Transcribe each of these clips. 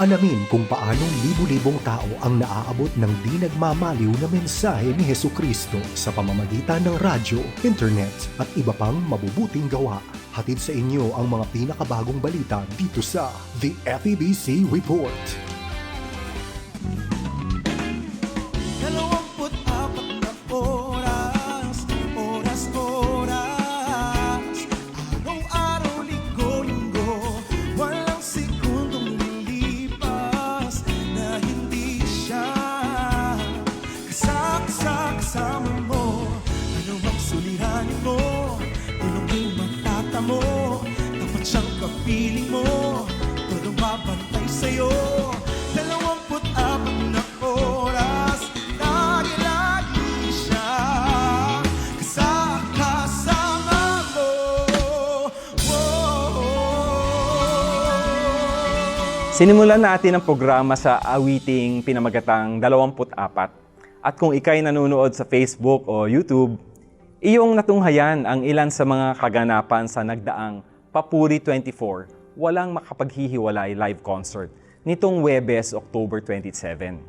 Alamin kung paano libu-libong tao ang naaabot ng di nagmamaliw na mensahe ni Heso Kristo sa pamamagitan ng radyo, internet at iba pang mabubuting gawa. Hatid sa inyo ang mga pinakabagong balita dito sa The FEBC Report. Sinimulan natin ang programa sa awiting pinamagatang 24. At kung ikay nanonood sa Facebook o YouTube, iyong natunghayan ang ilan sa mga kaganapan sa nagdaang Papuri 24, walang makapaghihiwalay live concert nitong Webes, October 27.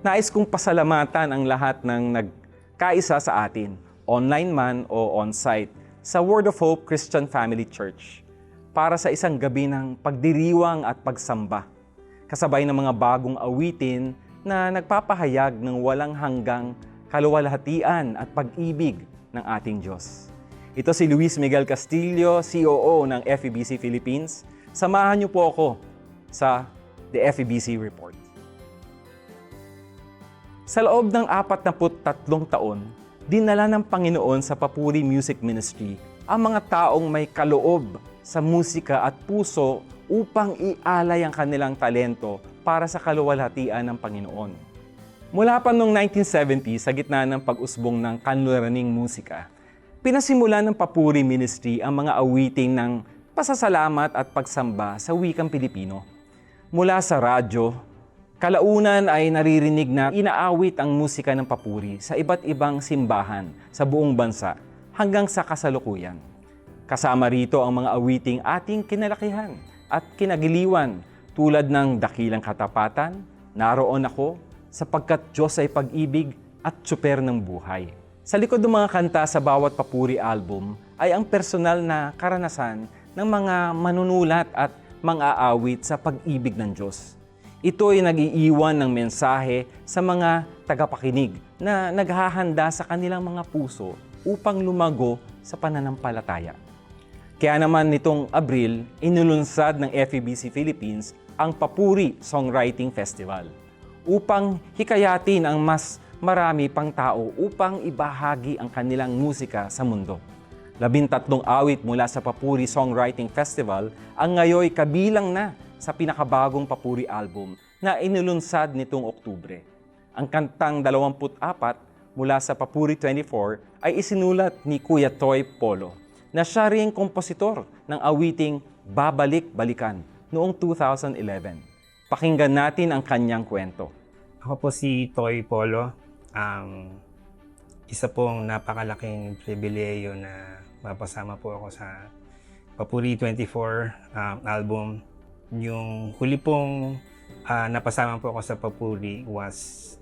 Nais kong pasalamatan ang lahat ng nagkaisa sa atin, online man o on-site, sa Word of Hope Christian Family Church para sa isang gabi ng pagdiriwang at pagsamba, kasabay ng mga bagong awitin na nagpapahayag ng walang hanggang kaluwalhatian at pag-ibig ng ating Diyos. Ito si Luis Miguel Castillo, COO ng FEBC Philippines. Samahan niyo po ako sa The FEBC Report. Sa loob ng 43 taon, dinala ng Panginoon sa Papuri Music Ministry ang mga taong may kaloob sa musika at puso upang ialay ang kanilang talento para sa kaluwalhatian ng Panginoon. Mula pa noong 1970 sa gitna ng pag-usbong ng kanluraning musika, pinasimulan ng Papuri Ministry ang mga awiting ng pasasalamat at pagsamba sa wikang Pilipino. Mula sa radyo, kalaunan ay naririnig na inaawit ang musika ng papuri sa iba't ibang simbahan sa buong bansa hanggang sa kasalukuyan. Kasama rito ang mga awiting ating kinalakihan at kinagiliwan tulad ng Dakilang Katapatan, Naroon Ako, Sapagkat Diyos ay Pag-ibig at Tsuper ng Buhay. Sa likod ng mga kanta sa bawat papuri album ay ang personal na karanasan ng mga manunulat at mang-aawit sa pag-ibig ng Diyos. Ito ay nag-iiwan ng mensahe sa mga tagapakinig na naghahanda sa kanilang mga puso upang lumago sa pananampalataya. Kaya naman nitong Abril, inulunsad ng FEBC Philippines ang Papuri Songwriting Festival upang hikayatin ang mas marami pang tao upang ibahagi ang kanilang musika sa mundo. Labintatlong awit mula sa Papuri Songwriting Festival ang ngayoy kabilang na sa pinakabagong Papuri album na inulunsad nitong Oktubre. Ang kantang 24 mula sa Papuri 24 ay isinulat ni Kuya Toy Polo na siya ring kompositor ng awiting Babalik Balikan noong 2011. Pakinggan natin ang kanyang kwento. Ako po si Toy Polo. Um, isa pong napakalaking pribileyo na mapasama po ako sa Papuri 24 um, album. Yung huli pong ah, napasama po ako sa Papuri was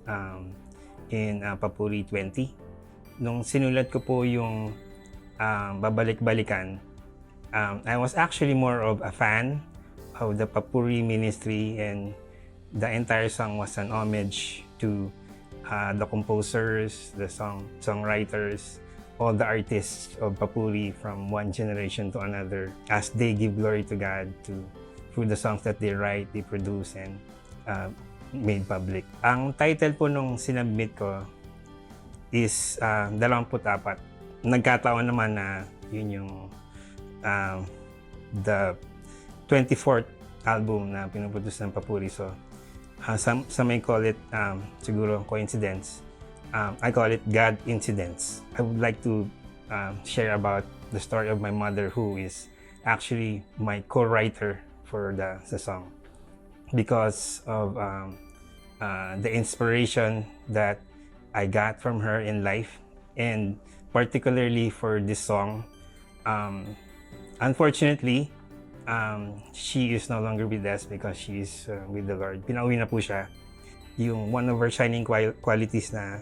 um, in ah, Papuri 20. Nung sinulat ko po yung um, Babalik-Balikan, um, I was actually more of a fan of the Papuri ministry and the entire song was an homage to uh, the composers, the song songwriters, all the artists of Papuri from one generation to another as they give glory to God to through the songs that they write, they produce and uh, made public. Ang title po nung sinubmit ko is uh, 24. Nagkataon naman na yun yung uh, the 24th album na pinuproduce ng Papuri. So, uh, some, some may call it um, siguro coincidence. Um, I call it God incidents. I would like to um, share about the story of my mother who is actually my co-writer for the, the song because of um, uh, the inspiration that I got from her in life and particularly for this song. Um, unfortunately, um, she is no longer with us because she is uh, with the Lord. Pinauwi na po siya. Yung one of her shining qual- qualities na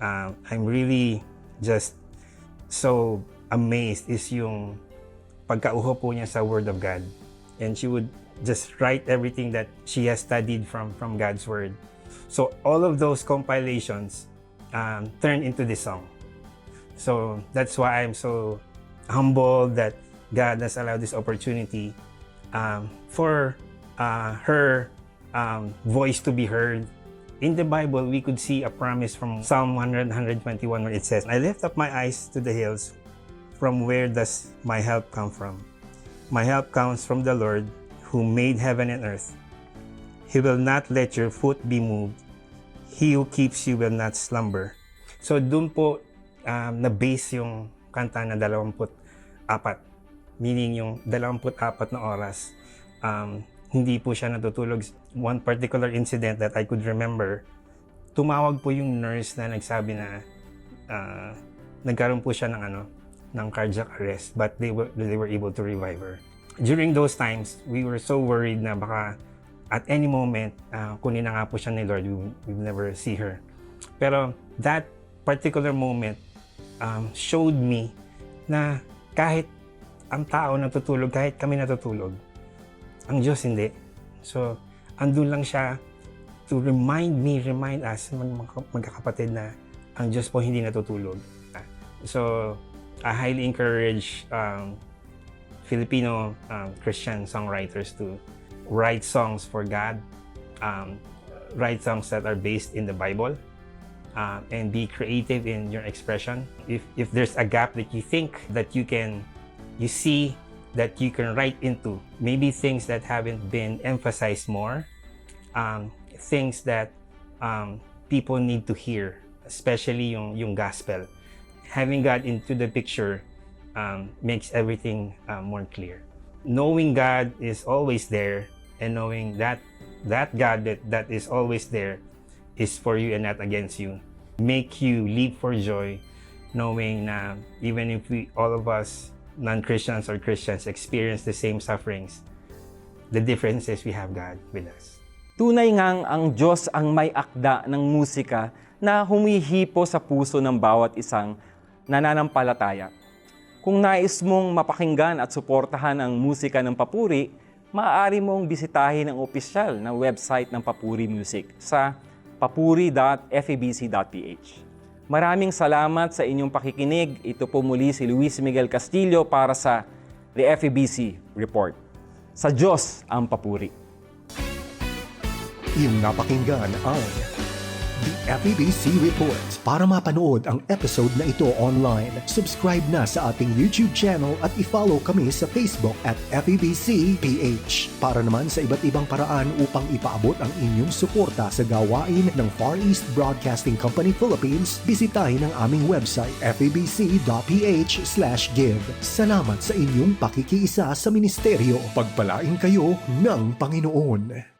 um, I'm really just so amazed is yung pagkauho po niya sa Word of God. And she would just write everything that she has studied from, from God's Word. So all of those compilations um, turned into this song. So that's why I'm so humbled that God has allowed this opportunity um, for uh, her um, voice to be heard. In the Bible, we could see a promise from Psalm 100, 121 where it says, I lift up my eyes to the hills. From where does my help come from? My help comes from the Lord who made heaven and earth. He will not let your foot be moved. He who keeps you will not slumber. So doon po um, na-base yung kanta na 24. Meaning yung 24 na oras. Um, hindi po siya natutulog. One particular incident that I could remember, tumawag po yung nurse na nagsabi na uh, nagkaroon po siya ng ano ng cardiac arrest but they were they were able to revive her. During those times, we were so worried na baka at any moment uh, kunin na nga po siya ni Lord, we will we will never see her. Pero that particular moment um, showed me na kahit ang tao natutulog, kahit kami natutulog, ang Diyos hindi. So, andun lang siya to remind me, remind us, mag- magkakapatid na ang Diyos po hindi natutulog. So, I highly encourage um, Filipino um, Christian songwriters to write songs for God, um, write songs that are based in the Bible, uh, and be creative in your expression. If, if there's a gap that you think that you can, you see that you can write into, maybe things that haven't been emphasized more, um, things that um, people need to hear, especially yung, yung gospel. Having God into the picture um, makes everything uh, more clear. Knowing God is always there and knowing that that God that, that is always there is for you and not against you. Make you leap for joy knowing na even if we all of us non-Christians or Christians experience the same sufferings, the difference is we have God with us. Tunay ngang ang Diyos ang may akda ng musika na humihipo sa puso ng bawat isang nananampalataya. Kung nais mong mapakinggan at suportahan ang musika ng Papuri, maaari mong bisitahin ang opisyal na website ng Papuri Music sa papuri.febc.ph. Maraming salamat sa inyong pakikinig. Ito po muli si Luis Miguel Castillo para sa The FEBC Report. Sa Diyos ang papuri. Iyong napakinggan ang FEBC Report. Para mapanood ang episode na ito online, subscribe na sa ating YouTube channel at i-follow kami sa Facebook at FEBC PH. Para naman sa iba't ibang paraan upang ipaabot ang inyong suporta sa gawain ng Far East Broadcasting Company Philippines, bisitahin ang aming website febc.ph give. Salamat sa inyong pakikiisa sa ministeryo. Pagpalain kayo ng Panginoon.